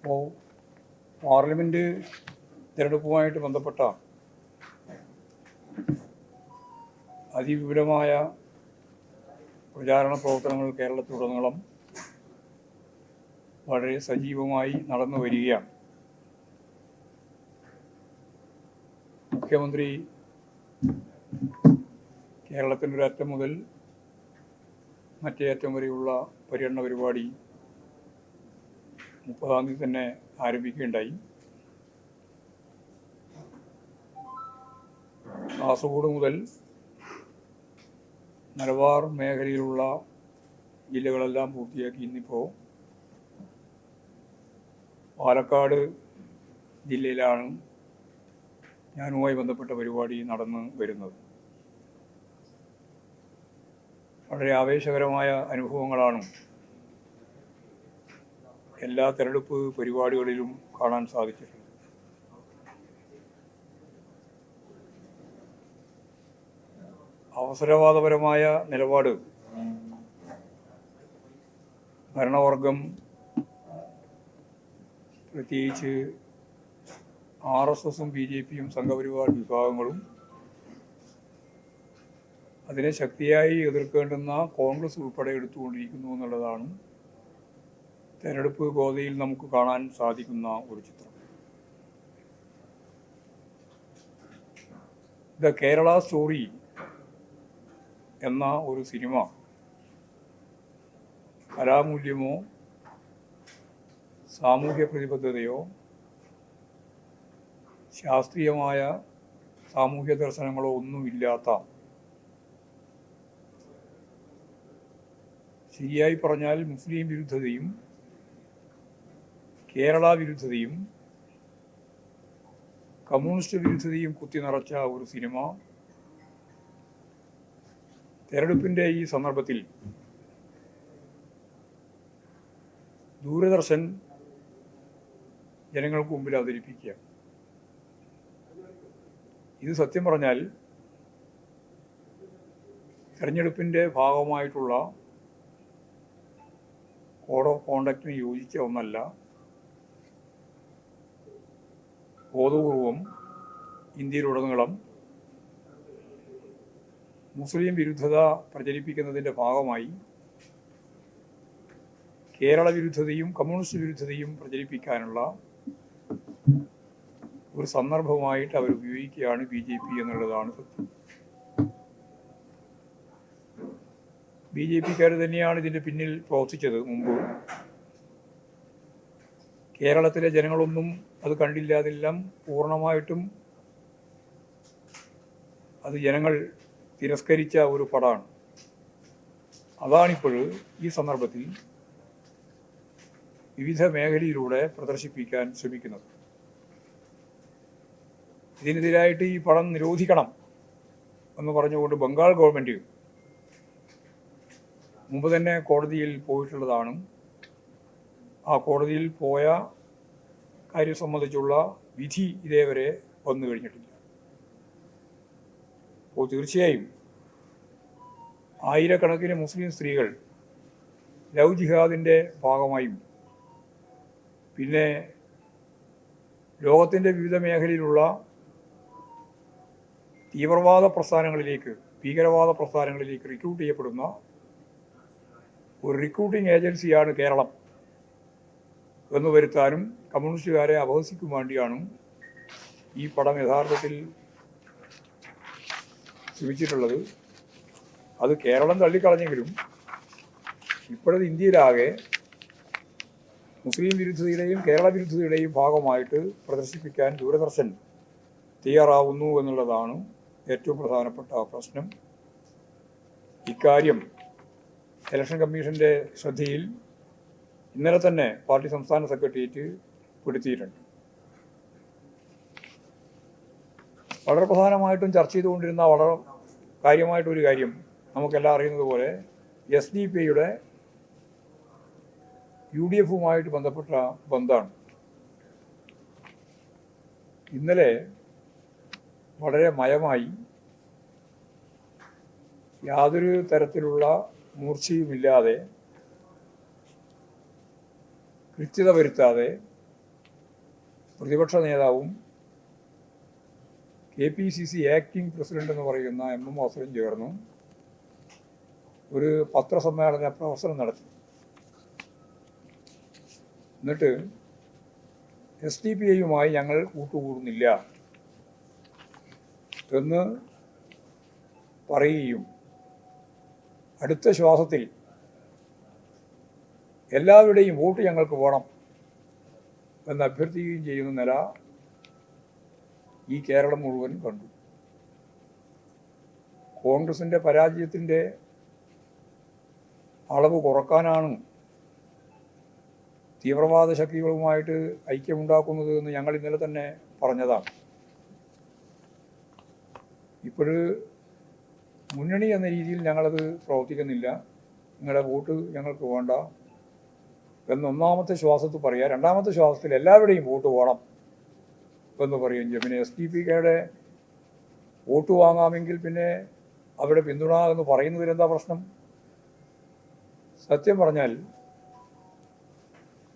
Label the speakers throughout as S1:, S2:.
S1: അപ്പോൾ പാർലമെന്റ് തിരഞ്ഞെടുപ്പുമായിട്ട് ബന്ധപ്പെട്ട അതിവിപുലമായ പ്രചാരണ പ്രവർത്തനങ്ങൾ കേരളത്തിലുടനീളം വളരെ സജീവമായി നടന്നു വരികയാണ്. മുഖ്യമന്ത്രി കേരളത്തിന്റെ ഒരു അറ്റം മുതൽ മറ്റേ അറ്റം വരെയുള്ള പര്യടന പരിപാടി മുപ്പതാം തീയതി തന്നെ ആരംഭിക്കുകയുണ്ടായി. കാസർഗോഡ് മുതൽ മലബാർ മേഖലയിലുള്ള ജില്ലകളെല്ലാം പൂർത്തിയാക്കി ഇന്നിപ്പോൾ പാലക്കാട് ജില്ലയിലാണ് ഞാനുമായി ബന്ധപ്പെട്ട പരിപാടി നടന്ന് വരുന്നത്. വളരെ ആവേശകരമായ അനുഭവങ്ങളാണ് എല്ലാ തെരഞ്ഞെടുപ്പ് പരിപാടികളിലും കാണാൻ സാധിച്ചിട്ടുണ്ട്. അവസരവാദപരമായ നിലപാട് ഭരണവർഗം പ്രത്യേകിച്ച് ആർ എസ് എസും ബി ജെ പിയും സംഘപരിവാർ വിഭാഗങ്ങളും അതിനെ ശക്തിയായി എതിർക്കേണ്ടുന്ന കോൺഗ്രസ് ഉൾപ്പെടെ എടുത്തുകൊണ്ടിരിക്കുന്നു എന്നുള്ളതാണ് തെരഞ്ഞെടുപ്പ് ഗോതയിൽ നമുക്ക് കാണാൻ സാധിക്കുന്ന ഒരു ചിത്രം. ദ കേരള സ്റ്റോറി എന്ന ഒരു സിനിമ കലാമൂല്യമോ സാമൂഹ്യ പ്രതിബദ്ധതയോ ശാസ്ത്രീയമായ സാമൂഹ്യ ദർശനങ്ങളോ ഒന്നുമില്ലാത്ത ശരിയായി പറഞ്ഞാൽ മുസ്ലിം വിരുദ്ധതയും കേരള വിരുദ്ധതയും കമ്മ്യൂണിസ്റ്റ് വിരുദ്ധതയും കുത്തി നിറച്ച ഒരു സിനിമ. തെരഞ്ഞെടുപ്പിന്റെ ഈ സന്ദർഭത്തിൽ ദൂരദർശൻ ജനങ്ങൾക്ക് മുമ്പിൽ അവതരിപ്പിക്കുക. ഇത് സത്യം പറഞ്ഞാൽ തെരഞ്ഞെടുപ്പിന്റെ ഭാഗമായിട്ടുള്ള കോഡ് ഓഫ് കോണ്ടക്റ്റിന് യോജിച്ച ഒന്നല്ല. ബോധപൂർവം ഇന്ത്യയിലുടനീളം മുസ്ലിം വിരുദ്ധത പ്രചരിപ്പിക്കുന്നതിന്റെ ഭാഗമായി കേരള വിരുദ്ധതയും കമ്മ്യൂണിസ്റ്റ് വിരുദ്ധതയും പ്രചരിപ്പിക്കാനുള്ള ഒരു സന്ദർഭമായിട്ട് അവർ ഉപയോഗിക്കുകയാണ് ബി ജെ പി എന്നുള്ളതാണ് സത്യം. ബി ജെ പിക്കാർ തന്നെയാണ് ഇതിന്റെ പിന്നിൽ പ്രവർത്തിച്ചത് മുമ്പ്. കേരളത്തിലെ ജനങ്ങളൊന്നും അത് കണ്ടില്ല. അതെല്ലാം പൂർണമായിട്ടും അത് ജനങ്ങൾ തിരസ്കരിച്ച ഒരു പടമാണ്. അതാണിപ്പോൾ ഈ സന്ദർഭത്തിൽ വിവിധ മേഖലയിലൂടെ പ്രദർശിപ്പിക്കാൻ ശ്രമിക്കുന്നത്. ഇതിനെതിരായിട്ട് ഈ പടം നിരോധിക്കണം എന്ന് പറഞ്ഞുകൊണ്ട് ബംഗാൾ ഗവൺമെന്റ് മുമ്പ് തന്നെ കോടതിയിൽ പോയിട്ടുള്ളതാണ് ആ കോടതിയിൽ പോയ കാര്യം സംബന്ധിച്ചുള്ള വിധി ഇതേവരെ വന്നു കഴിഞ്ഞിട്ടില്ല. അപ്പോൾ തീർച്ചയായും ആയിരക്കണക്കിന് മുസ്ലിം സ്ത്രീകൾ ലവ് ജിഹാദിന്റെ ഭാഗമായും പിന്നെ ലോകത്തിന്റെ വിവിധ മേഖലയിലുള്ള തീവ്രവാദ പ്രസ്ഥാനങ്ങളിലേക്ക് ഭീകരവാദ പ്രസ്ഥാനങ്ങളിലേക്ക് റിക്രൂട്ട് ചെയ്യപ്പെടുന്ന ഒരു റിക്രൂട്ടിംഗ് ഏജൻസിയാണ് കേരളം. എന്ന് വരുത്താനും കമ്മ്യൂണിസ്റ്റുകാരെ അപഹസിക്കും വേണ്ടിയാണ് ഈ പടം യഥാർത്ഥത്തിൽ ശ്രമിച്ചിട്ടുള്ളത്. അത് കേരളം തള്ളിക്കളഞ്ഞെങ്കിലും ഇപ്പോഴത് ഇന്ത്യയിലാകെ മുസ്ലിം വിരുദ്ധതയുടെയും കേരള വിരുദ്ധതയുടെയും ഭാഗമായിട്ട് പ്രദർശിപ്പിക്കാൻ ദൂരദർശൻ തയ്യാറാവുന്നു എന്നുള്ളതാണ് ഏറ്റവും പ്രധാനപ്പെട്ട പ്രശ്നം. ഇക്കാര്യം ഇലക്ഷൻ കമ്മീഷന്റെ ശ്രദ്ധയിൽ ഇന്നലെ തന്നെ പാർട്ടി സംസ്ഥാന സെക്രട്ടേറിയറ്റ് പെടുത്തിയിട്ടുണ്ട് വളരെ പ്രധാനമായിട്ടും ചർച്ച ചെയ്തുകൊണ്ടിരുന്ന വളരെ കാര്യമായിട്ടൊരു കാര്യം നമുക്കെല്ലാം അറിയുന്നത് പോലെ എസ് ഡി പി ഐയുടെ യു ഡി എഫുമായിട്ട് ബന്ധപ്പെട്ട ബന്ധമാണ്. ഇന്നലെ വളരെ മയമായി യാതൊരു തരത്തിലുള്ള മൂർച്ചയുമില്ലാതെ കൃത്യത വരുത്താതെ പ്രതിപക്ഷ നേതാവും K P C C acting president എന്ന് പറയുന്ന എം എം വാസനും ചേർന്നു. ഒരു പത്രസമ്മേളന പ്രവർത്തനം നടത്തി. എന്നിട്ട് എസ് ഡി പി ഐയുമായി ഞങ്ങൾ കൂട്ടുകൂടുന്നില്ല എന്ന് പറയുകയും അടുത്ത ശ്വാസത്തിൽ എല്ലാവരുടെയും വോട്ട് ഞങ്ങൾക്ക് വേണം എന്ന് അഭ്യർത്ഥിക്കുകയും ചെയ്യുന്ന നില ഈ കേരളം മുഴുവൻ കണ്ടു. കോൺഗ്രസിന്റെ പരാജയത്തിന്റെ അളവ് കുറക്കാനാണ് തീവ്രവാദ ശക്തികളുമായിട്ട് ഐക്യമുണ്ടാക്കുന്നത് എന്ന് ഞങ്ങൾ ഇന്നലെ തന്നെ പറഞ്ഞതാണ്. ഇപ്പോഴ് മുന്നണി എന്ന രീതിയിൽ ഞങ്ങളത് പ്രവർത്തിക്കുന്നില്ല. നിങ്ങളുടെ വോട്ട് ഞങ്ങൾക്ക് വേണ്ട. എന്ന് ഒന്നാമത്തെ ശ്വാസത്തിൽ പറയുക രണ്ടാമത്തെ ശ്വാസത്തിൽ എല്ലാവരുടെയും വോട്ട് പോകണം എന്ന് പറയും പിന്നെ എസ് ഡി പി കെയുടെ വോട്ട് വാങ്ങാമെങ്കിൽ പിന്നെ അവരുടെ പിന്തുണ എന്ന് പറയുന്നതിലെന്താ പ്രശ്നം? സത്യം പറഞ്ഞാൽ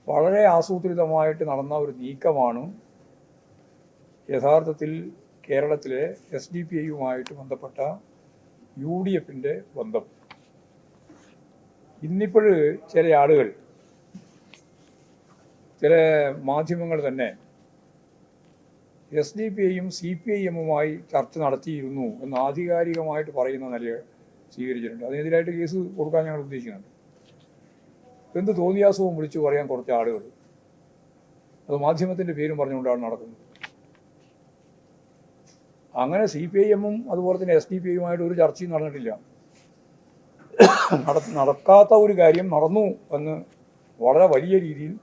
S1: വളരെ ആസൂത്രിതമായിട്ട് നടന്ന ഒരു നീക്കമാണ് യഥാർത്ഥത്തിൽ കേരളത്തിലെ എസ് ഡി പി ഐയുമായിട്ട് ബന്ധപ്പെട്ട യു ഡി എഫിന്റെ ബന്ധം. ഇന്നിപ്പോൾ ചില ആളുകൾ ചില മാധ്യമങ്ങൾ തന്നെ എസ് ഡി പി ഐയും സി പി ഐ എമ്മുമായി ചർച്ച നടത്തിയിരുന്നു എന്ന് ആധികാരികമായിട്ട് പറയുന്ന നിലയിൽ സ്വീകരിച്ചിട്ടുണ്ട്. അതിനെതിരായിട്ട് കേസ് കൊടുക്കാൻ ഞങ്ങൾ ഉദ്ദേശിക്കുന്നുണ്ട്. എന്ത് തോന്നിയാസവും വിളിച്ചു പറയാൻ കുറച്ച് ആളുകൾ. അത് മാധ്യമത്തിന്റെ പേരും പറഞ്ഞുകൊണ്ടാണ് നടക്കുന്നത്. അങ്ങനെ സി പി ഐ എമ്മും അതുപോലെ തന്നെ എസ് ഡി പി ഐയുമായിട്ട് ഒരു ചർച്ചയും നടന്നിട്ടില്ല. നടക്കാത്ത ഒരു കാര്യം നടന്നു എന്ന് വളരെ വലിയ രീതിയിൽ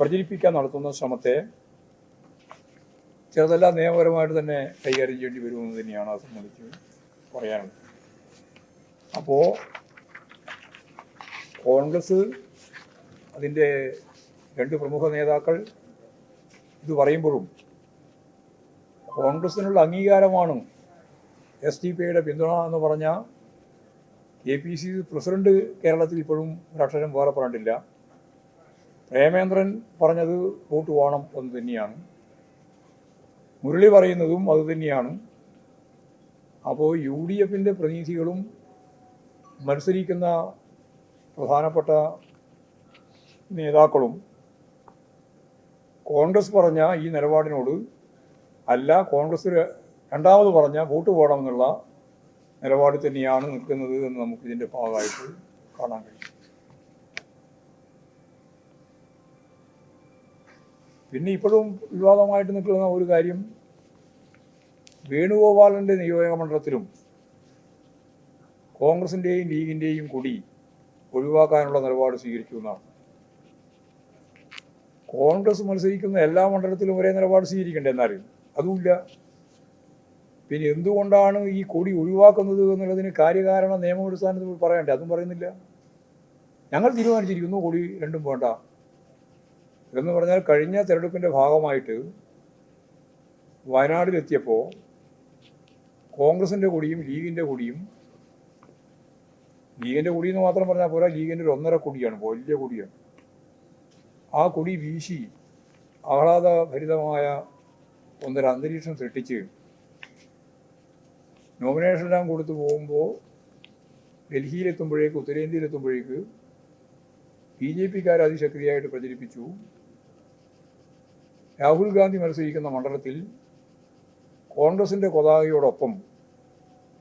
S1: പ്രചരിപ്പിക്കാൻ നടത്തുന്ന ശ്രമത്തെ ചെറുതെല്ലാം നിയമപരമായിട്ട് തന്നെ കൈകാര്യം ചെയ്യേണ്ടി വരുമെന്ന് തന്നെയാണ് അത് സംബന്ധിച്ച് പറയാനുള്ളത്. അപ്പോൾ കോൺഗ്രസ് അതിന്റെ രണ്ട് പ്രമുഖ നേതാക്കൾ ഇത് പറയുമ്പോഴും കോൺഗ്രസിനുള്ള അംഗീകാരമാണ് എസ് ഡി പി ഐയുടെ പിന്തുണ എന്ന് പറഞ്ഞ കെ പി സി പ്രസിഡന്റ് കേരളത്തിൽ ഇപ്പോഴും ഒരക്ഷരം വേറെ പറഞ്ഞിട്ടില്ല. പ്രേമേന്ദ്രൻ പറഞ്ഞത് വോട്ട് വേണം എന്ന് തന്നെയാണ്. മുരളി പറയുന്നതും അത് തന്നെയാണ്. അപ്പോൾ യു ഡി എഫിന്റെ പ്രതിനിധികളും മത്സരിക്കുന്ന പ്രധാനപ്പെട്ട നേതാക്കളും കോൺഗ്രസ് പറഞ്ഞ ഈ നിലപാടിനോട് അല്ല കോൺഗ്രസ് രണ്ടാമത് പറഞ്ഞ വോട്ട് പോകണമെന്നുള്ള നിലപാടിൽ തന്നെയാണ് നിൽക്കുന്നത് എന്ന് നമുക്കിതിന്റെ ഭാഗമായിട്ട് കാണാൻ കഴിയും. പിന്നെ ഇപ്പോഴും വിവാദമായിട്ട് നിൽക്കുന്ന ഒരു കാര്യം വേണുഗോപാലന്റെ നിയോജക മണ്ഡലത്തിലും കോൺഗ്രസിന്റെയും ലീഗിന്റെയും കൂടി ഒഴിവാക്കാനുള്ള നിലപാട് സ്വീകരിച്ചു എന്നാണ്. കോൺഗ്രസ് മത്സരിക്കുന്ന എല്ലാ മണ്ഡലത്തിലും ഒരേ നിലപാട് സ്വീകരിക്കേണ്ടത് എന്നറിയും അതുമില്ല. പിന്നെ എന്തുകൊണ്ടാണ് ഈ കൊടി ഒഴിവാക്കുന്നത് എന്നുള്ളതിന് കാര്യകാരണ നിയമപടിസ്ഥാനത്തിൽ പറയണ്ടേ? അതും പറയുന്നില്ല. ഞങ്ങൾ തീരുമാനിച്ചിരിക്കുന്നു കൊടി രണ്ടും വേണ്ട. എന്ന് പറഞ്ഞാൽ കഴിഞ്ഞ തെരഞ്ഞെടുപ്പിന്റെ ഭാഗമായിട്ട് വയനാടിലെത്തിയപ്പോൾ കോൺഗ്രസിന്റെ കൂടിയും ലീഗിന്റെ കൂടിയും ലീഗിന്റെ കൂടി എന്ന് മാത്രം പറഞ്ഞാൽ പോരാ ലീഗിന്റെ ഒരു ഒന്നര കൊടിയാണ് വലിയ കൊടിയാണ്. ആ കൊടി വീശി ആഹ്ലാദഭരിതമായ ഒന്നര അന്തരീക്ഷം സൃഷ്ടിച്ച് നോമിനേഷൻ എല്ലാം കൊടുത്തു പോകുമ്പോൾ ഡൽഹിയിലെത്തുമ്പോഴേക്ക് ഉത്തരേന്ത്യയിലെത്തുമ്പോഴേക്ക് ബി ജെ പിക്കാർ അതിശക്തിയായിട്ട് പ്രചരിപ്പിച്ചു. രാഹുൽ ഗാന്ധി മത്സരിക്കുന്ന മണ്ഡലത്തിൽ കോൺഗ്രസിന്റെ പതാകയോടൊപ്പം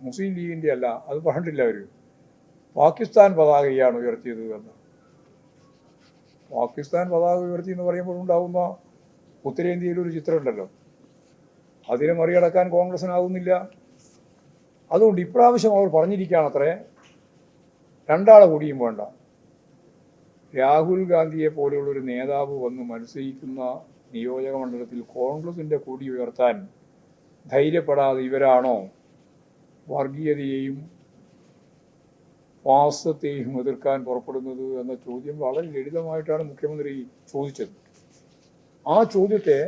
S1: മുസ്ലിം ലീഗിന്റെ അല്ല അത് പറഞ്ഞിട്ടില്ല അവർ പാകിസ്ഥാൻ പതാകയാണ് ഉയർത്തിയത് എന്ന്. പാകിസ്ഥാൻ പതാക ഉയർത്തി എന്ന് പറയുമ്പോൾ ഉണ്ടാകുന്ന ഉത്തരേന്ത്യയിൽ ഒരു ചിത്രമുണ്ടല്ലോ. അതിനെ മറികടക്കാൻ കോൺഗ്രസിനാകുന്നില്ല അതുകൊണ്ട് ഇപ്രാവശ്യം അവർ പറഞ്ഞിരിക്കുകയാണ് അത്രേ രണ്ടാളെ കൂടിയും വേണ്ട. രാഹുൽ ഗാന്ധിയെ പോലെയുള്ള ഒരു നേതാവ് വന്ന് മത്സരിക്കുന്ന നിയോജക മണ്ഡലത്തിൽ കോൺഗ്രസിന്റെ കൊടി ഉയർത്താൻ ധൈര്യപ്പെടാതെ ഇവരാണോ വർഗീയതയെയും വാസത്തെയും എതിർക്കാൻ പുറപ്പെടുന്നത് എന്ന ചോദ്യം വളരെ ലളിതമായിട്ടാണ് മുഖ്യമന്ത്രി ചോദിച്ചത്. ആ ചോദ്യത്തെ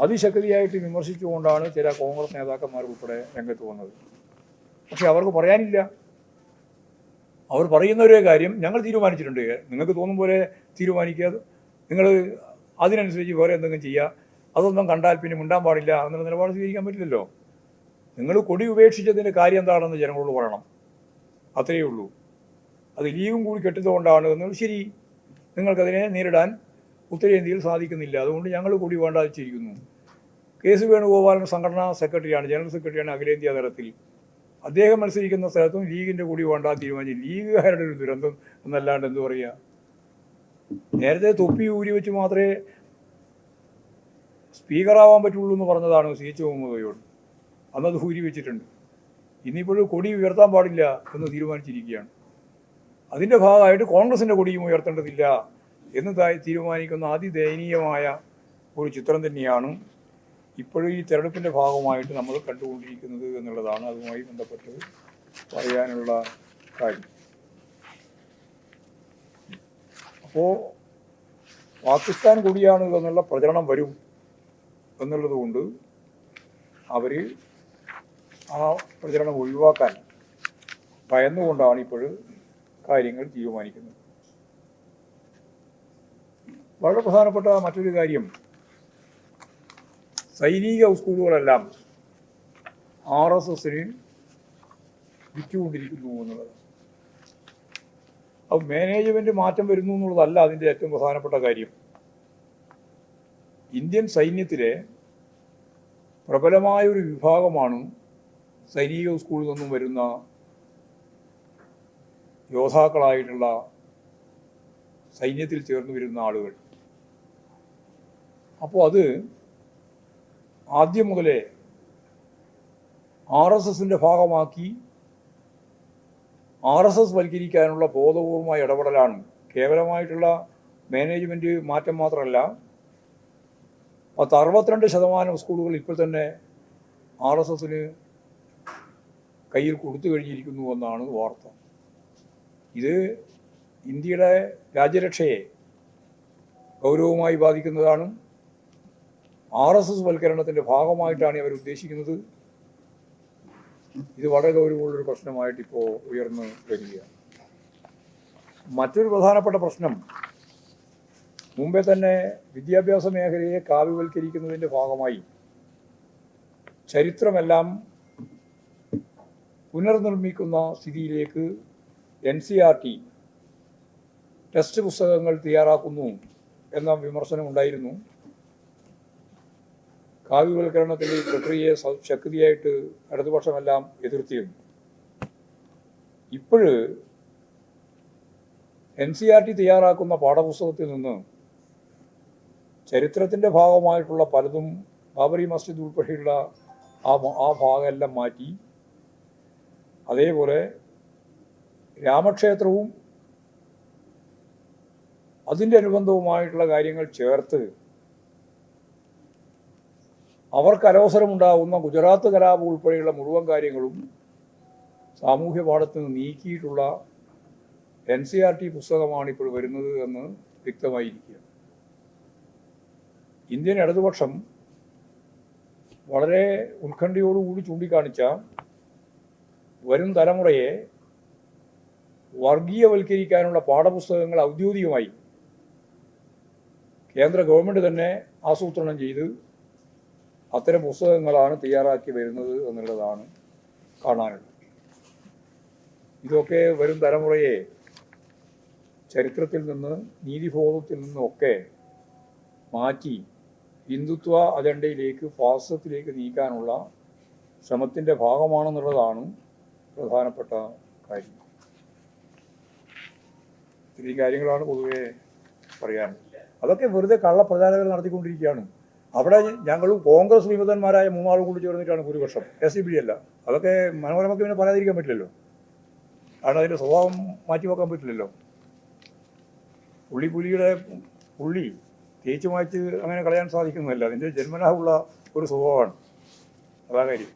S1: അതിശക്തിയായിട്ട് വിമർശിച്ചുകൊണ്ടാണ് ചില കോൺഗ്രസ് നേതാക്കന്മാർ ഉൾപ്പെടെ രംഗത്ത് വന്നത്. പക്ഷെ അവർക്ക് പറയാനില്ല. അവർ പറയുന്ന ഒരേ കാര്യം ഞങ്ങൾ തീരുമാനിച്ചിട്ടുണ്ട്. നിങ്ങൾക്ക് തോന്നും പോലെ തീരുമാനിക്കുക. നിങ്ങൾ അതിനനുസരിച്ച് വേറെ എന്തെങ്കിലും ചെയ്യുക അതൊന്നും കണ്ടാൽ പിന്നെ മിണ്ടാൻ പാടില്ല എന്നുള്ള നിലപാട് സ്വീകരിക്കാൻ പറ്റില്ലല്ലോ. നിങ്ങൾ കൊടി ഉപേക്ഷിച്ചതിന്റെ കാര്യം എന്താണെന്ന് ജനങ്ങളോട് പറയണം. അത്രയേ ഉള്ളൂ. അത് ലീവും കൂടി കെട്ടുന്നതുകൊണ്ടാണ് എന്നത് ശരി. നിങ്ങൾക്കതിനെ നേരിടാൻ ഉത്തരേന്ത്യയിൽ സാധിക്കുന്നില്ല. അതുകൊണ്ട് ഞങ്ങൾ കൂടി വേണ്ട വെച്ചിരിക്കുന്നു കെ സി വേണുഗോപാലൻ സംഘടനാ സെക്രട്ടറിയാണ് ജനറൽ സെക്രട്ടറിയാണ് അഖിലേന്ത്യാ തലത്തിൽ. അദ്ദേഹം മത്സരിക്കുന്ന സ്ഥലത്തും ലീഗിന്റെ കൂടി വേണ്ട തീരുമാനിച്ചു ലീഗുകാരുടെ ഒരു ദുരന്തം എന്നല്ലാണ്ട് എന്തു പറയുക നേരത്തെ തൊപ്പി ഊരി വെച്ച് മാത്രമേ സ്പീക്കറാവാൻ പറ്റുള്ളൂ എന്ന് പറഞ്ഞതാണ് സി എച്ച് മുഹമ്മദയോട് അന്നത് ഊരി വെച്ചിട്ടുണ്ട്. ഇനിയിപ്പോഴും കൊടി ഉയർത്താൻ പാടില്ല എന്ന് തീരുമാനിച്ചിരിക്കുകയാണ്. അതിന്റെ ഭാഗമായിട്ട് കോൺഗ്രസിന്റെ കൊടിയും ഉയർത്തേണ്ടതില്ല എന്ന് തീരുമാനിക്കുന്ന അതിദയനീയമായ ഒരു ചിത്രം തന്നെയാണ് ഇപ്പോഴും ഈ തെരഞ്ഞെടുപ്പിന്റെ ഭാഗമായിട്ട് നമ്മൾ കണ്ടുകൊണ്ടിരിക്കുന്നത് എന്നുള്ളതാണ് അതുമായി ബന്ധപ്പെട്ട് പറയാനുള്ള കാര്യം. അപ്പോൾ പാകിസ്ഥാൻ കൂടിയാണ് എന്നുള്ള പ്രചരണം വരും എന്നുള്ളത് കൊണ്ട് അവർ ആ പ്രചരണം ഒഴിവാക്കാൻ ഭയന്നുകൊണ്ടാണ് ഇപ്പോൾ കാര്യങ്ങൾ തീരുമാനിക്കുന്നത്. വളരെ പ്രധാനപ്പെട്ട മറ്റൊരു കാര്യം സൈനിക സ്കൂളുകളെല്ലാം ആർ എസ് എസിന് വിറ്റുകൊണ്ടിരിക്കുന്നു എന്നുള്ളത് അപ്പോൾ മാനേജ്മെന്റ് മാറ്റം വരുന്നു എന്നുള്ളതല്ല അതിന്റെ ഏറ്റവും പ്രധാനപ്പെട്ട കാര്യം. ഇന്ത്യൻ സൈന്യത്തിലെ പ്രബലമായ ഒരു വിഭാഗമാണ് സൈനിക സ്കൂളിൽ നിന്നും വരുന്ന യോദ്ധാക്കളായിട്ടുള്ള സൈന്യത്തിൽ ചേർന്ന് വരുന്ന ആളുകൾ. അപ്പോൾ അത് ആദ്യം മുതലേ ആർ എസ് എസിന്റെ ഭാഗമാക്കി ആർ എസ് എസ് വൽക്കരിക്കാനുള്ള ബോധപൂർവമായ ഇടപെടലാണ്. കേവലമായിട്ടുള്ള മാനേജ്മെന്റ് മാറ്റം മാത്രമല്ല പത്ത് അറുപത്തിരണ്ട് ശതമാനം സ്കൂളുകൾ ഇപ്പോൾ തന്നെ ആർ എസ് എസിന് കയ്യിൽ കൊടുത്തു കഴിഞ്ഞിരിക്കുന്നു എന്നാണ് വാർത്ത. ഇത് ഇന്ത്യയുടെ രാജ്യരക്ഷയെ ഗൗരവമായി ബാധിക്കുന്നതാണ്. ആർ എസ് എസ് വൽക്കരണത്തിന്റെ ഭാഗമായിട്ടാണ് അവർ ഉദ്ദേശിക്കുന്നത് ഇത് വളരെ ഗൗരവമുള്ളൊരു പ്രശ്നമായിട്ട് ഇപ്പോൾ ഉയർന്നു വരികയാണ്. മറ്റൊരു പ്രധാനപ്പെട്ട പ്രശ്നം മുമ്പേ തന്നെ വിദ്യാഭ്യാസ മേഖലയെ കാവ്യവൽക്കരിക്കുന്നതിന്റെ ഭാഗമായി ചരിത്രമെല്ലാം പുനർനിർമ്മിക്കുന്ന സ്ഥിതിയിലേക്ക് N C R T text പുസ്തകങ്ങൾ തയ്യാറാക്കുന്നു എന്ന വിമർശനം ഉണ്ടായിരുന്നു കാവ്യവൽക്കരണത്തിന്റെ ഈ പ്രക്രിയയെ ശക്തിയായിട്ട് ഇടതുപക്ഷമെല്ലാം എതിർത്തിരുന്നു. ഇപ്പോഴ് എൻ സി ആർ ടി തയ്യാറാക്കുന്ന പാഠപുസ്തകത്തിൽ നിന്ന് ചരിത്രത്തിന്റെ ഭാഗമായിട്ടുള്ള പലതും ബാബറി മസ്ജിദ് ഉൾപ്പെടെയുള്ള ആ ആ ഭാഗമെല്ലാം മാറ്റി അതേപോലെ രാമക്ഷേത്രവും അതിന്റെ അനുബന്ധവുമായിട്ടുള്ള കാര്യങ്ങൾ ചേർത്ത് അവർക്ക് അനവസരമുണ്ടാകുന്ന ഗുജറാത്ത് കലാപം ഉൾപ്പെടെയുള്ള മുഴുവൻ കാര്യങ്ങളും സാമൂഹ്യ പാഠത്തിൽ നിന്ന് നീക്കിയിട്ടുള്ള എൻ സി ആർ ടി പുസ്തകമാണ് ഇപ്പോൾ വരുന്നത് എന്ന് വ്യക്തമായിരിക്കുക. ഇന്ത്യൻ ഇടതുപക്ഷം വളരെ ഉത്കണ്ഠയോടുകൂടി ചൂണ്ടിക്കാണിച്ച വരും തലമുറയെ വർഗീയവൽക്കരിക്കാനുള്ള പാഠപുസ്തകങ്ങൾ ഔദ്യോഗികമായി കേന്ദ്ര ഗവൺമെന്റ് തന്നെ ആസൂത്രണം ചെയ്ത് അത്തരം പുസ്തകങ്ങളാണ് തയ്യാറാക്കി വരുന്നത് എന്നുള്ളതാണ് കാണാനുള്ളത്. ഇതൊക്കെ വരും തലമുറയെ ചരിത്രത്തിൽ നിന്ന് നീതിബോധത്തിൽ നിന്നൊക്കെ മാറ്റി ഹിന്ദുത്വ അജണ്ടയിലേക്ക് ഫാസത്തിലേക്ക് നീക്കാനുള്ള ശ്രമത്തിന്റെ ഭാഗമാണെന്നുള്ളതാണ് പ്രധാനപ്പെട്ട കാര്യം. ഇത്രയും കാര്യങ്ങളാണ് പൊതുവെ പറയാൻ അതൊക്കെ വെറുതെ കള്ളപ്രചാരകർ നടത്തിക്കൊണ്ടിരിക്കുകയാണ്. അവിടെ ഞങ്ങളും കോൺഗ്രസ് വിമതന്മാരായ മൂന്നാളും കൂടി ചേർന്നിട്ടാണ് ഭൂരിപക്ഷം. എസ് സി ബി അല്ല. അതൊക്കെ മനോരമയ്ക്ക് പിന്നെ പറയാതിരിക്കാൻ പറ്റില്ലല്ലോ. കാരണം അതിന്റെ സ്വഭാവം മാറ്റി വെക്കാൻ പറ്റില്ലല്ലോ. പുള്ളിപ്പുലിയുടെ പുള്ളി തേച്ച് മാച്ച് അങ്ങനെ കളയാൻ സാധിക്കുന്നതല്ല. അതിന്റെ ജന്മനാഹുള്ള ഒരു സ്വഭാവമാണ്. അതാ കാര്യം.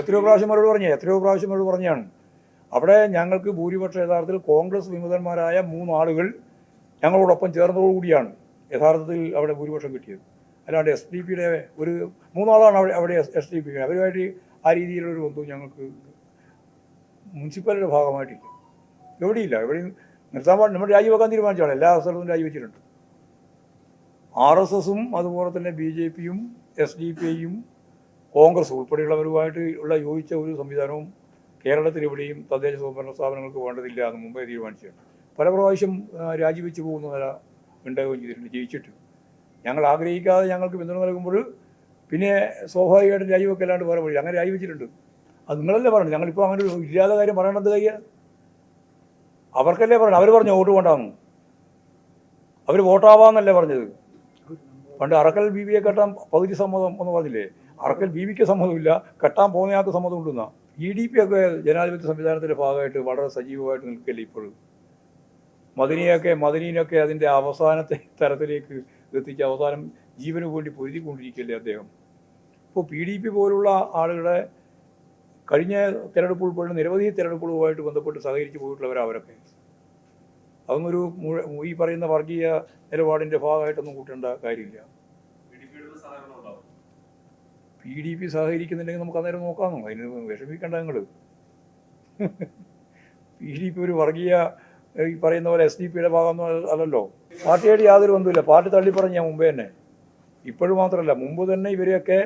S1: എത്രയോ പ്രാവശ്യം അവരോട് പറഞ്ഞേ എത്രയോ പ്രാവശ്യം അവരോട് പറഞ്ഞാണ്. അവിടെ ഞങ്ങൾക്ക് ഭൂരിപക്ഷം യഥാർത്ഥത്തിൽ കോൺഗ്രസ് വിമതന്മാരായ മൂന്നാളുകൾ ഞങ്ങളോടൊപ്പം ചേർന്നതോടുകൂടിയാണ് യഥാർത്ഥത്തിൽ അവിടെ ഭൂരിപക്ഷം കിട്ടിയത്. അല്ലാണ്ട് എസ് ഡി പിയുടെ ഒരു മൂന്നാളാണ് അവിടെ അവിടെ എസ് ഡി പി അവരുമായിട്ട് ആ രീതിയിലൊരു ബന്ധവും ഞങ്ങൾക്ക് മുനിസിപ്പാലിറ്റിയുടെ ഭാഗമായിട്ടില്ല. എവിടെയില്ല. എവിടെയും നിർത്താൻ പാടില്ല. നമ്മൾ രാജിവെക്കാൻ തീരുമാനിച്ചാണ് എല്ലാ സ്ഥലത്തും രാജിവെച്ചിട്ടുണ്ട്. ആർ എസ് എസും അതുപോലെ തന്നെ ബി ജെ പിയും എസ് ഡി പി ഐയും കോൺഗ്രസ് ഉൾപ്പെടെയുള്ളവരുമായിട്ട് ഉള്ള യോജിച്ച ഒരു സംവിധാനവും കേരളത്തിൽ എവിടെയും തദ്ദേശ സ്വയംഭരണ സ്ഥാപനങ്ങൾക്ക് വേണ്ടതില്ല എന്ന് മുമ്പേ തീരുമാനിച്ചിട്ടുണ്ട് പല പ്രാവശ്യം രാജിവെച്ച് പോകുന്ന നില ഉണ്ടാവുകയും ചെയ്തിട്ടുണ്ട്. ജയിച്ചിട്ട്. ഞങ്ങൾ ആഗ്രഹിക്കാതെ ഞങ്ങൾക്ക് പിന്തുണ നൽകുമ്പോൾ പിന്നെ സ്വാഭാവികമായിട്ടും രാജിവെക്കല്ലാണ്ട് വേറെ വഴി അങ്ങനെ രാജിവെച്ചിട്ടുണ്ട്. അത് നിങ്ങളല്ലേ പറഞ്ഞു ഞങ്ങളിപ്പോൾ അങ്ങനെ ഒരു ഇല്ലാത്ത കാര്യം പറയണത് കയ്യ. അവർക്കല്ലേ പറഞ്ഞു അവർ പറഞ്ഞു വോട്ട് വേണ്ടാന്ന്. അവർ വോട്ടാവാന്നല്ലേ പറഞ്ഞത്. പണ്ട് അറക്കൽ ബി ബിയെ കെട്ടാൻ പകുതി സമ്മതം എന്ന് പറഞ്ഞില്ലേ? അറക്കൽ ബി ബിക്ക് സമ്മതമില്ല. കെട്ടാൻ പോകുന്നയാൾക്ക് സമ്മതം ഉണ്ടെന്നാ. ഇ ഡി പി ഒക്കെ ജനാധിപത്യ സംവിധാനത്തിന്റെ ഭാഗമായിട്ട് വളരെ സജീവമായിട്ട് നിൽക്കല്ലേ ഇപ്പോഴും. മദനിയൊക്കെ മദനീനൊക്കെ അതിന്റെ അവസാനത്തെ തരത്തിലേക്ക് എത്തിച്ച് അവസാനം ജീവന് വേണ്ടി പൊരുതിക്കൊണ്ടിരിക്കുകയല്ലേ അദ്ദേഹം? ഇപ്പോൾ പി ഡി പി പോലുള്ള ആളുകളെ കഴിഞ്ഞ തിരഞ്ഞെടുപ്പ് ഉൾപ്പെടെ നിരവധി തിരഞ്ഞെടുപ്പുകളുമായിട്ട് ബന്ധപ്പെട്ട് സഹകരിച്ച് പോയിട്ടുള്ളവരാണ് അവരൊക്കെ. അതൊന്നൊരു ഈ പറയുന്ന വർഗീയ നിലപാടിന്റെ ഭാഗമായിട്ടൊന്നും കൂട്ടേണ്ട കാര്യമില്ല. പി ഡി പി സഹകരിക്കുന്നുണ്ടെങ്കിൽ നമുക്ക് അന്നേരം നോക്കാമെന്നോ അതിന് വിഷമിക്കേണ്ട നിങ്ങൾ പി ഡി പി ഒരു വർഗീയ ഈ പറയുന്ന പോലെ എസ് ഡി പിയുടെ ഭാഗമൊന്നും അല്ലല്ലോ. പാർട്ടിയായിട്ട് യാതൊരു ബന്ധമില്ല പാർട്ടി തള്ളിപ്പറഞ്ഞ മുമ്പേ തന്നെ. ഇപ്പോഴും മാത്രമല്ല മുമ്പ് തന്നെ ഇവരെയൊക്കെ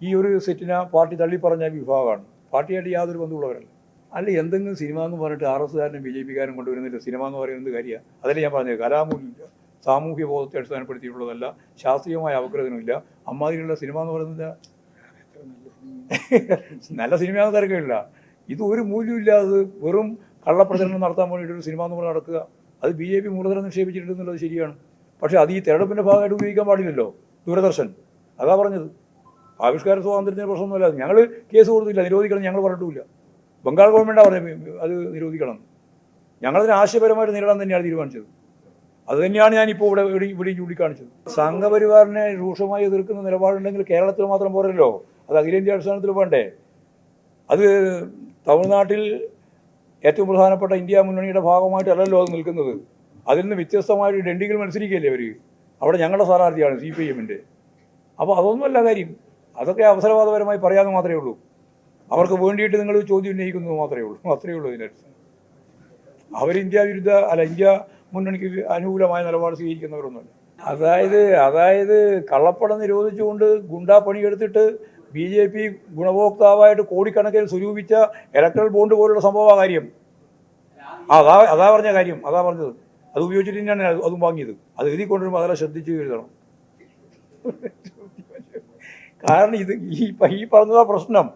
S1: ഈ ഒരു സെറ്റിനെ പാർട്ടി തള്ളിപ്പറഞ്ഞ വിഭാഗമാണ്. പാർട്ടിയായിട്ട് യാതൊരു ബന്ധമുള്ളവരല്ല അല്ല എന്തെങ്കിലും സിനിമ എന്ന് പറഞ്ഞിട്ട് ആർ എസ്സുകാരനും ബി ജെ പിക്കാരും കൊണ്ടുവരുന്നില്ല സിനിമ എന്ന് പറയുന്നത് കാര്യമാണ് അതല്ലേ ഞാൻ പറഞ്ഞത്. കലാമൂല്യമില്ല. സാമൂഹ്യ ബോധത്തെ അടിസ്ഥാനപ്പെടുത്തിയിട്ടുള്ളതല്ല. ശാസ്ത്രീയമായ അവഗ്രഹനമില്ല. അമ്മാതിരിയുള്ള സിനിമ എന്ന് പറയുന്നത് നല്ല സിനിമയാണെന്ന് തിരക്കില്ല. ഇത് ഒരു മൂല്യമില്ലാതെ വെറും കള്ളപ്രചരണം നടത്താൻ വേണ്ടിയിട്ട് ഒരു സിനിമ പറഞ്ഞ് നടക്കുക. അത് ബി ജെ പി മൂലധനം നിക്ഷേപിച്ചിട്ടുണ്ടെന്നുള്ളത് ശരിയാണ്. പക്ഷേ അത് ഈ തെരഞ്ഞെടുപ്പിന്റെ ഭാഗമായിട്ട് ഉപയോഗിക്കാൻ പാടില്ലല്ലോ. ദൂരദർശൻ. അതാ പറഞ്ഞത്. ആവിഷ്കാര സ്വാതന്ത്ര്യത്തിന് പ്രശ്നമൊന്നുമില്ല. ഞങ്ങൾ കേസ് കൊടുത്തില്ല. നിരോധിക്കണം ഞങ്ങൾ പറഞ്ഞിട്ടില്ല ബംഗാൾ ഗവൺമെന്റാണ് പറഞ്ഞത് അത് നിരോധിക്കണം. ഞങ്ങളതിന് ആശയപരമായിട്ട് നേരിടാൻ തന്നെയാണ് തീരുമാനിച്ചത്. അത് തന്നെയാണ് ഞാനിപ്പോൾ ഇവിടെ ഇവിടെ ഇവിടെ ചൂണ്ടിക്കാണിച്ചത്. സംഘപരിവാറിനെ രൂക്ഷമായി എതിർക്കുന്ന നിലപാടുണ്ടെങ്കിൽ കേരളത്തിൽ മാത്രം പോരല്ലോ. അത് അഖിലേന്ത്യാ അടിസ്ഥാനത്തിൽ വേണ്ടേ അത് തമിഴ്നാട്ടിൽ ഏറ്റവും പ്രധാനപ്പെട്ട ഇന്ത്യ മുന്നണിയുടെ ഭാഗമായിട്ടല്ലല്ലോ അത് നിൽക്കുന്നത്. അതിൽ നിന്ന് വ്യത്യസ്തമായിട്ട് ഡെണ്ടികൾ മത്സരിക്കുകയല്ലേ അവർ അവിടെ ഞങ്ങളുടെ സ്ഥാനാർത്ഥിയാണ് സി പി എമ്മിന്റെ അപ്പോൾ അതൊന്നുമല്ല കാര്യം. അതൊക്കെ അവസരവാദപരമായി പറയാമെന്ന് മാത്രമേ ഉള്ളൂ. അവർക്ക് വേണ്ടിയിട്ട് നിങ്ങൾ ചോദ്യം ഉന്നയിക്കുന്നത് മാത്രമേ ഉള്ളൂ. അത്രയേ ഉള്ളൂ ഇതിന്റെ അവർ ഇന്ത്യ വിരുദ്ധ അല്ല ഇന്ത്യ മുന്നണിക്ക് അനുകൂലമായ നിലപാട് സ്വീകരിക്കുന്നവരൊന്നുമല്ല. അതായത് അതായത് കള്ളപ്പണം നിരോധിച്ചുകൊണ്ട് ഗുണ്ടാ പണിയെടുത്തിട്ട് ബി ജെ പി ഗുണഭോക്താവായിട്ട് കോടിക്കണക്കിന് സ്വരൂപിച്ച ഇലക്ട്രൽ ബോണ്ട് പോലുള്ള സംഭവ കാര്യം. അതാ അതാ പറഞ്ഞ കാര്യം അതാ പറഞ്ഞത്. അത് ഉപയോഗിച്ചിട്ട് തന്നെയാണ് അത് വാങ്ങിയത്. അത് എഴുതി കൊണ്ടുവരുമ്പോൾ അതെല്ലാം ശ്രദ്ധിച്ച് എഴുതണം. കാരണം ഇത് ഈ ഈ പറഞ്ഞതാ പ്രശ്നം.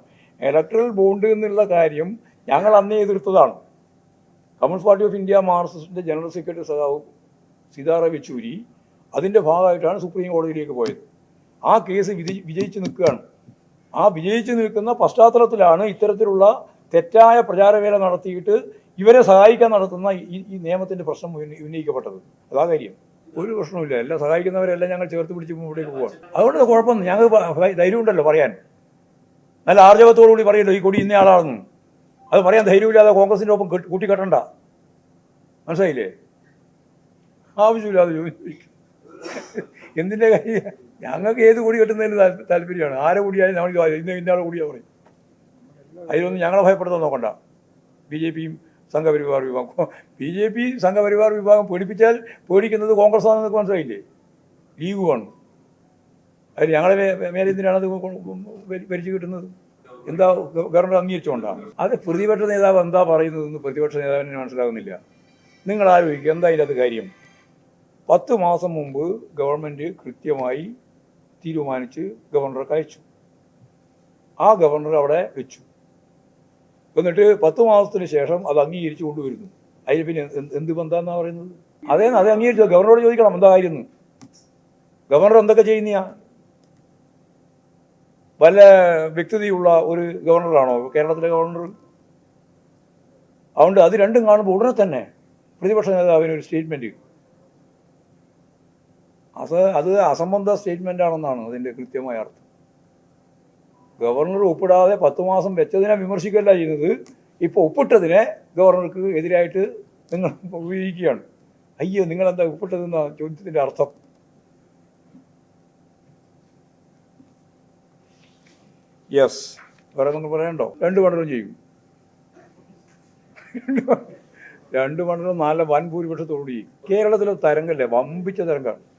S1: ഇലക്ട്രൽ ബോണ്ട് എന്നുള്ള കാര്യം ഞങ്ങൾ അന്നേ എതിർത്തതാണ്. കമ്മ്യൂണിസ്റ്റ് പാർട്ടി ഓഫ് ഇന്ത്യ മാർക്സിസ്റ്റിന്റെ ജനറൽ സെക്രട്ടറി സഖാവ് സീതാറാം യെച്ചൂരി അതിന്റെ ഭാഗമായിട്ടാണ് സുപ്രീം കോടതിയിലേക്ക് പോയത്. ആ കേസ് വിജയിച്ച് നിൽക്കുകയാണ്. ആ വിജയിച്ച് നിൽക്കുന്ന പശ്ചാത്തലത്തിലാണ് ഇത്തരത്തിലുള്ള തെറ്റായ പ്രചാരവേല നടത്തിയിട്ട് ഇവരെ സഹായിക്കാൻ നടത്തുന്ന ഈ നിയമത്തിന്റെ പ്രശ്നം ഉന്ന- ഉന്നയിക്കപ്പെട്ടത്. അതാ കാര്യം. ഒരു പ്രശ്നവുമില്ല. എല്ലാം സഹായിക്കുന്നവരെല്ലാം ഞങ്ങൾ ചേർത്ത് പിടിച്ച് മുമ്പോട്ടേക്ക് പോകാം അതുകൊണ്ട് കുഴപ്പമൊന്നും ഞങ്ങൾ ധൈര്യം ഉണ്ടല്ലോ പറയാൻ. നല്ല ആർജവത്തോടു കൂടി പറയല്ലോ ഈ കൊടി ഇന്ന ആളാണെന്ന്. അത് പറയാൻ ധൈര്യമില്ലാതെ കോൺഗ്രസിന്റെ ഒപ്പം കെട്ടി- കൂട്ടിക്കെട്ടണ്ട. മനസ്സിലായില്ലേ? ആവശ്യമില്ലാതെ ചോദിച്ചു. എന്തിന്റെ കാര്യം? ഞങ്ങൾക്ക് ഏത് കൂടി കിട്ടുന്നതിന് താല്പ- താല്പര്യമാണ്. ആരെ കൂടിയായാലും നമ്മൾ ഇന്ന് ഇന്ന ആളെ കൂടിയാ പറയും. അതിലൊന്നും ഞങ്ങളെ ഭയപ്പെടുത്താൻ നോക്കണ്ട. ബി ജെ പിയും സംഘപരിവാർ വിഭാഗം. ബി ജെ പി സംഘപരിവാർ വിഭാഗം പേടിപ്പിച്ചാൽ പേടിക്കുന്നത് കോൺഗ്രസ് ആണെന്ന് മനസ്സിലായില്ലേ ലീഗുമാണ് അതിൽ ഞങ്ങളെ മേലെ എന്തിനാണ് അത് ഭരിച്ചു കിട്ടുന്നത്? എന്താ ഗവർണർ അംഗീകരിച്ചുകൊണ്ടാണ് അത് പ്രതിപക്ഷ നേതാവ് എന്താ പറയുന്നതെന്ന് പ്രതിപക്ഷ നേതാവിന് മനസ്സിലാകുന്നില്ല. നിങ്ങൾ ആലോചിക്കുക എന്താ അത് കാര്യം? പത്ത് മാസം മുമ്പ് ഗവൺമെന്റ് കൃത്യമായി തീരുമാനിച്ച് ഗവർണർക്ക് അയച്ചു. ആ ഗവർണർ അവിടെ വെച്ചു. എന്നിട്ട് പത്ത് മാസത്തിന് ശേഷം അത് അംഗീകരിച്ചു കൊണ്ടുവരുന്നു. അതിന് പിന്നെ എന്ത് ബന്ധാന്നാ പറയുന്നത്? അതേ അത് അംഗീകരിച്ചു. ഗവർണറോട് ചോദിക്കണം എന്താ കാര്യം ഗവർണർ എന്തൊക്കെ ചെയ്യുന്നയാ? വല്ല വ്യക്തതയുള്ള ഒരു ഗവർണറാണോ? കേരളത്തിലെ ഗവർണർ? അതുകൊണ്ട് അത് രണ്ടും കാണുമ്പോൾ ഉടനെ തന്നെ പ്രതിപക്ഷ നേതാവിന് ഒരു സ്റ്റേറ്റ്മെന്റ് അത് അത് അസംബന്ധ സ്റ്റേറ്റ്മെന്റ് ആണെന്നാണ് അതിന്റെ കൃത്യമായ അർത്ഥം. ഗവർണർ ഒപ്പിടാതെ പത്ത് മാസം വെച്ചതിനെ വിമർശിക്കുകയല്ല ചെയ്യുന്നത് ഇപ്പോൾ ഒപ്പിട്ടതിനെ ഗവർണർക്ക് എതിരായിട്ട് നിങ്ങൾ ഉപയോഗിക്കുകയാണ്. അയ്യോ നിങ്ങളെന്താ ഒപ്പിട്ടതെന്ന ചോദ്യത്തിന്റെ അർത്ഥം? യെസ് വേറെ നിങ്ങൾ പറയണ്ടോ? രണ്ട് മണ്ഡലം ചെയ്യും. രണ്ട് മണ്ഡലം നല്ല വൻ ഭൂരിപക്ഷത്തോടുകൂടി കേരളത്തിലെ തരംഗല്ലേ? വമ്പിച്ച തരംഗമാണ്.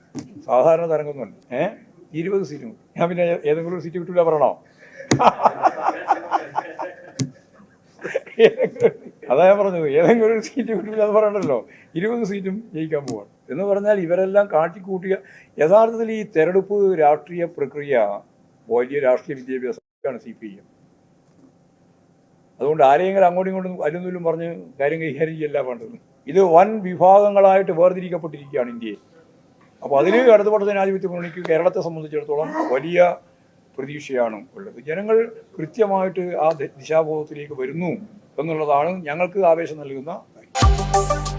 S1: സാധാരണ തരംഗമൊന്നുമല്ല. ഏഹ് ഇരുപത് സീറ്റും. ഞാൻ പിന്നെ ഏതെങ്കിലും ഒരു സീറ്റ് കിട്ടില്ല പറയണോ അതാ ഞാൻ പറഞ്ഞത്. ഏതെങ്കിലും ഒരു സീറ്റ് കിട്ടില്ല എന്ന് പറയണ്ടല്ലോ. ഇരുപത് സീറ്റും ജയിക്കാൻ പോവാണ്. എന്ന് പറഞ്ഞാൽ ഇവരെല്ലാം കാട്ടിക്കൂട്ടിയ യഥാർത്ഥത്തിൽ ഈ തെരഞ്ഞെടുപ്പ് രാഷ്ട്രീയ പ്രക്രിയ വലിയ രാഷ്ട്രീയ വിദ്യാഭ്യാസമാണ് സി പി എം. അതുകൊണ്ട് ആരെയെങ്കിലും അങ്ങോട്ടും ഇങ്ങോട്ടും അരുന്നൂലും പറഞ്ഞ് കാര്യം കൈകാര്യം ചെയ്യല്ല വേണ്ടത്. ഇത് വൻ വിഭാഗങ്ങളായിട്ട് വേർതിരിക്കപ്പെട്ടിരിക്കുകയാണ് ഇന്ത്യയിൽ. അപ്പോൾ അതിൽ ഇടതുപക്ഷ ജനാധിപത്യ മുന്നണിക്ക് കേരളത്തെ സംബന്ധിച്ചിടത്തോളം വലിയ പ്രതീക്ഷയാണ് ഉള്ളത്. ജനങ്ങൾ കൃത്യമായിട്ട് ആ ദിശാബോധത്തിലേക്ക് വരുന്നു എന്നുള്ളതാണ് ഞങ്ങൾക്ക് ആവേശം നൽകുന്ന കാര്യം.